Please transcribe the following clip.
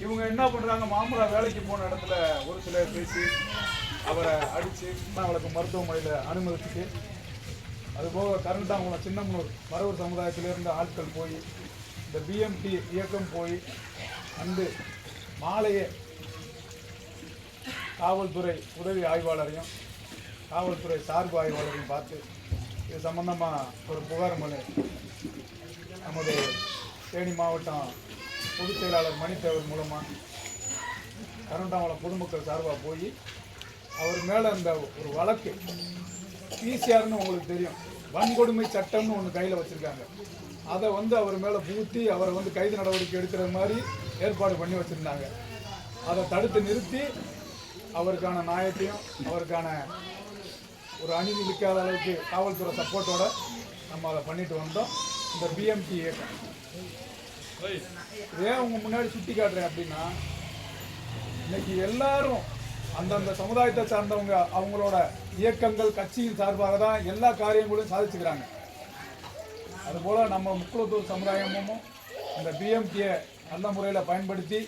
இவங்க என்ன பண்றாங்க? மாமூலா வேலைக்கு போன இடத்துல ஒரு சிலர் பேசி அவரை அடிச்சு அவளுக்கு மருத்துவமனையில் அனுமதிச்சுட்டு அதுபோக கருண்டாங்குளம் சின்னமனூர் மரவர் சமுதாயத்திலிருந்து ஆட்கள் போய் இந்த பிஎம்டி இயக்கம் போய் அன்று மாலையே காவல்துறை உதவி ஆய்வாளரையும் காவல்துறை சார்பு ஆய்வாளரையும் பார்த்து இது சம்பந்தமாக ஒரு புகார் மனு. நமது தேனி மாவட்டம் பொதுச் செயலாளர் மணித்தேவர் மூலமாக கருண்டாங்குளம் பொதுமக்கள் சார்பாக போய் அவர் மேலே அந்த ஒரு வழக்கு பிசிஆர்னு உங்களுக்கு தெரியும். வன்கொடுமை சட்டம்னு ஒன்று கையில் வச்சுருக்காங்க. அதை வந்து அவர் மேலே பூத்தி அவரை வந்து கைது நடவடிக்கை எடுக்கிற மாதிரி ஏற்பாடு பண்ணி வச்சுருந்தாங்க. அதை தடுத்து நிறுத்தி அவருக்கான நியாயத்தையும் அவருக்கான ஒரு அநீதி நிற்காத அளவுக்கு காவல்துறை சப்போர்ட்டோட நம்ம அதை பண்ணிட்டு வந்தோம். இந்த பிஎம்டி இயக்கம். ஏன் உங்க முன்னாடி சுட்டி காட்டுறேன் அப்படின்னா இன்னைக்கு எல்லாரும் அந்தந்த சமுதாயத்தை சார்ந்தவங்க அவங்களோட இயக்கங்கள் கட்சியின் சார்பாக தான் எல்லா காரியங்களையும் சாதிச்சுக்கிறாங்க. அதுபோல் நம்ம முக்குளத்தூர் சமுதாயமும் இந்த பிஎம்டியை நல்ல முறையில் பயன்படுத்தி